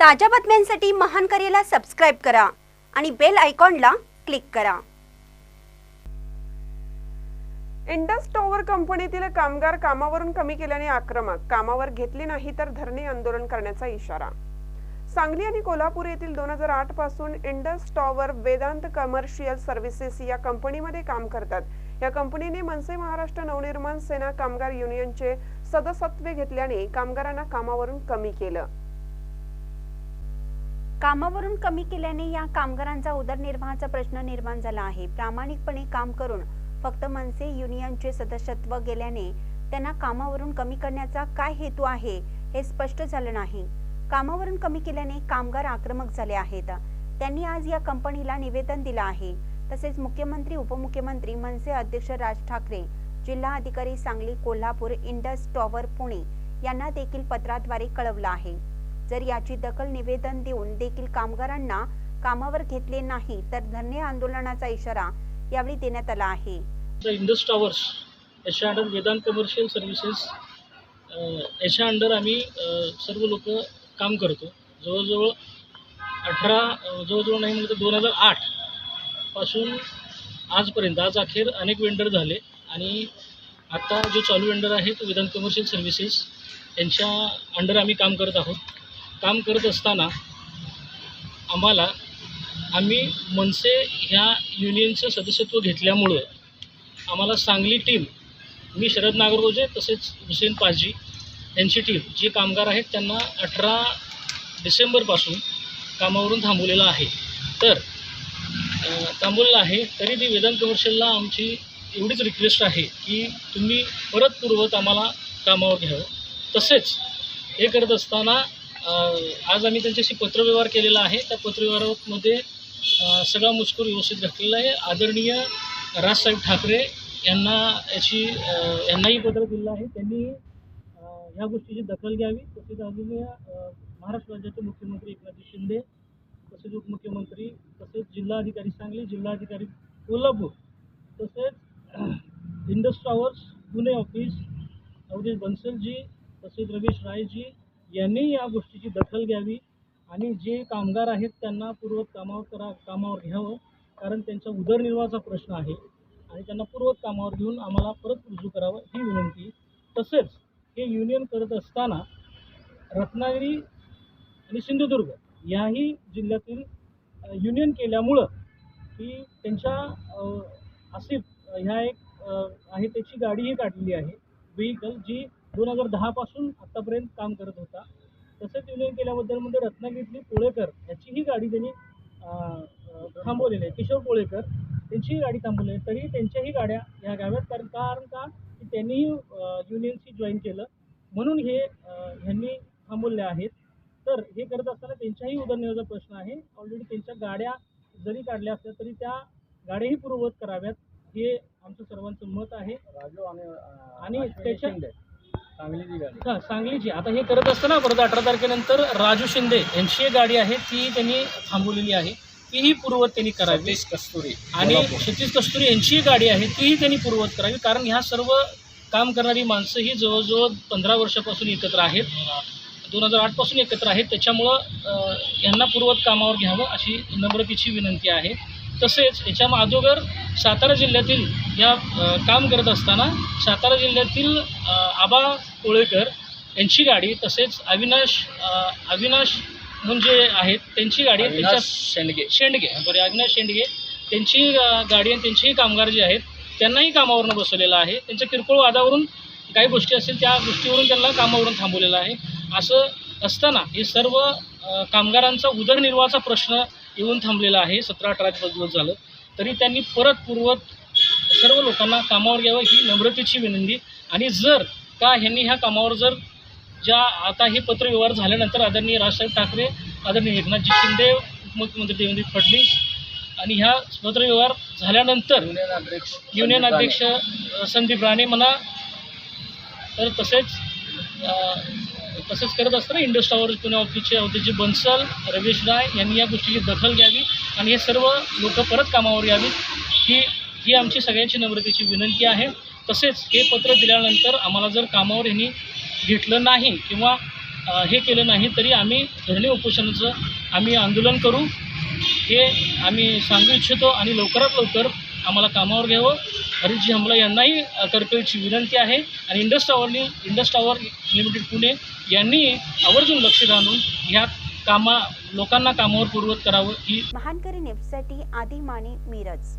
ताज्या बातम्यांसाठी महान करेला सबस्क्राईब करा आणि बेल आयकॉनला क्लिक करा. इंडस टॉवर कंपनीतील कामगार कामावरून कमी केल्याने आक्रमक. कामावर घेतले नाही तर धरणे आंदोलन करण्याचा इशारा. सांगली आणि कोल्हापूर येथील दोन हजार आठपासून Indus Tower Vedant commercial services या कंपनीमध्ये काम करतात. या कंपनीने मनसे महाराष्ट्र नवनिर्माण सेना कामगार युनियनचे सदस्यत्व घेतल्याने कामगारांना कामावरून कमी केलं. कामावरून कमी केल्याने या कामगारांचा उदरनिर्वाहाचा प्रश्न निर्माण झाला आहे. प्रामाणिकपणे काम करून फक्त मनसे युनियनचे सदस्यत्व गेल्याने त्यांना कामावरून कमी करण्याचा काय हेतू आहे हे स्पष्ट झालं नाही. कामावरून कमी केल्याने कामगार आक्रमक झाले आहेत. त्यांनी आज या कंपनीला निवेदन दिलं आहे. तसेच मुख्यमंत्री उपमुख्यमंत्री मनसे अध्यक्ष राज ठाकरे जिल्हा अधिकारी सांगली कोल्हापूर इंडस टॉवर पुणे यांना देखील पत्राद्वारे कळवलं आहे. जर याची दखल निवेदन देऊन देखील कामगारांना कामावर घेतले नाही तर धरणे आंदोलनाचा इशारा यावेळी देण्यात आला आहे. द इंडस टॉवर्स याच्या अंडर वेदांत कमर्शियल सर्व्हिसेस याच्या अंडर आम्ही सर्व लोक काम करतो. जवळजवळ अठरा जवळजवळ नाही म्हणलं तर दोन हजार आठपासून आजपर्यंत आज अखेर अनेक वेंडर झाले आणि आता जो चालू वेंडर आहे तो वेदांत कमर्शियल सर्व्हिसेस यांच्या अंडर आम्ही काम करत आहोत. काम करत असताना आम्हाला आम्ही मनसे ह्या युनियनचं सदस्यत्व घेतल्यामुळं आम्हाला सांगली टीम मी शरद नागरगोजे तसेच हुसेन पाजी यांची टीम जी कामगार आहेत त्यांना अठरा डिसेंबरपासून कामावरून थांबवलेलं आहे. तर थांबवलेलं आहे तरी ती वेदांत कमर्शियलला आमची एवढीच रिक्वेस्ट आहे की तुम्ही परत पूर्वत आम्हाला कामावर घ्यावं. तसेच हे करत असताना आज आम्ही त्यांच्याशी पत्रव्यवहार केलेला आहे. त्या पत्रव्यवहारामध्ये सगळा मुस्कूर व्यवस्थित घातलेला आहे. आदरणीय राजसाहेब ठाकरे यांना याची यांनाही पत्र दिलं आहे. त्यांनी ह्या गोष्टीची दखल घ्यावी. तसेच आदरणीय महाराष्ट्र राज्याचे मुख्यमंत्री एकनाथ शिंदे तसेच उपमुख्यमंत्री तसेच जिल्हाधिकारी सांगली जिल्हाधिकारी कोल्हापूर तसेच Indus Towers Pune office Awadhesh बन्सलजी तसेच रमेश रायजी यांनी या गोष्टीची दखल घ्यावी आणि जे कामगार आहेत त्यांना पूर्वत कामावर करा कामावर घ्यावं कारण त्यांचा उदरनिर्वाहाचा प्रश्न आहे. आणि त्यांना पूर्वत कामावर घेऊन आम्हाला परत रुजू करावं ही विनंती. तसेच हे युनियन करत असताना रत्नागिरी आणि सिंधुदुर्ग याही जिल्ह्यातील युनियन केल्यामुळं की त्यांच्या आसिफ ह्या एक आहे त्याची गाडीही काढलेली आहे. व्हेकल जी दोन हजार दहापासून आत्तापर्यंत काम करत होता. तसंच युनियन केल्याबद्दल म्हणजे रत्नागिरीतली पोळेकर याचीही गाडी त्यांनी थांबवलेली आहे. किशोर पोळेकर त्यांचीही गाडी थांबवली आहे. तरी त्यांच्याही गाड्या ह्या घ्याव्यात कारण कारण का की त्यांनीही युनियनशी जॉईन केलं. म्हणून हे ह्यांनी थांबवले आहेत. तर हे करत असताना त्यांच्याही उदरनिर्वाहाचा प्रश्न आहे. ऑलरेडी त्यांच्या गाड्या जरी काढल्या असल्या तरी त्या गाड्याही पूर्ववत कराव्यात. हे आमचं सर्वांचं मत आहे. आणि त्याच्या गाडी. हा, सांगलीची. आता हे करत असताना परत अठरा तारखेनंतर राजू शिंदे यांची एक गाडी आहे ती त्यांनी थांबवलेली आहे. तीही पूर्वत त्यांनी करावी. सतीश कस्तुरी आणि कोल्हापूर. क्षितिज कस्तुरी यांचीही गाडी आहे तीही त्यांनी पूर्ववत करावी. कारण ह्या सर्व काम करणारी माणसं ही जवळजवळ पंधरा वर्षापासून एकत्र आहेत. दोन हजार आठपासून एकत्र आहेत. त्याच्यामुळं अ, यांना पूर्वत कामावर घ्यावं अशी नम्रतेची विनंती आहे. तसेच याच्या अगोदर सातारा जिल्ह्यातील या काम करत असताना सातारा जिल्ह्यातील आबा कोळेकर यांची गाडी तसेच अविनाश अविनाश म्हणजे आहेत त्यांची गाडी त्यांच्या शेंडगे. शेंडगे सॉरी अविनाश शेंडगे. त्यांची गाडी आणि त्यांचेही कामगार जे आहेत त्यांनाही कामावरून बसवलेलं आहे. त्यांच्या किरकोळ वादावरून काही गोष्टी असतील त्या गोष्टीवरून त्यांना कामावरून थांबवलेलं आहे. असं असताना हे सर्व कामगारांचा उदरनिर्वाहाचा प्रश्न येऊन थांबलेला आहे सतरा अठरा दिवस झालं. तरी त्यांनी परत पूर्वत सर्व लोकांना कामावर घ्यावं ही नम्रतेची विनंती. आणि जर का ह्यांनी ह्या कामावर जर ज्या आता हे पत्रव्यवहार झाल्यानंतर आदरणीय राजसाहेब ठाकरे आदरणीय एकनाथजी शिंदे उपमुख्यमंत्री देवेंद्र फडणवीस आणि ह्या पत्रव्यवहार झाल्यानंतर युनियन अध्यक्ष युनियन संदीप अध्यक्ष संदीप राणे म्हणा तर तसेच तसंच करत असताना इंडस टॉवर पुणे ऑफिसचे अवधीजी बन्सल रमेश राय यांनी या गोष्टीची दखल घ्यावी आणि हे सर्व लोक परत कामावर यावीत. ही ही आमची सगळ्यांची नम्रतेची विनंती आहे. तसेच हे पत्र दिल्यानंतर आम्हाला जर कामावर यांनी घेतलं नाही किंवा हे केलं नाही तरी आम्ही धरणे उपोषणाचं आम्ही आंदोलन करू. हे आम्ही सांगू इच्छितो आणि लवकरात लवकर आम्हाला कामावर घ्यावं. हरीशजी हमला यांनाही अ, विनंती आहे. आणि इंडस टावरनी इंडस टावर लिमिटेड पुणे यांनी आवर्जून लक्ष घालून ह्या कामा लोकांना कामावर पूर्वत करावं. ही महानकरी नेपसाठी आदी माने मिरज.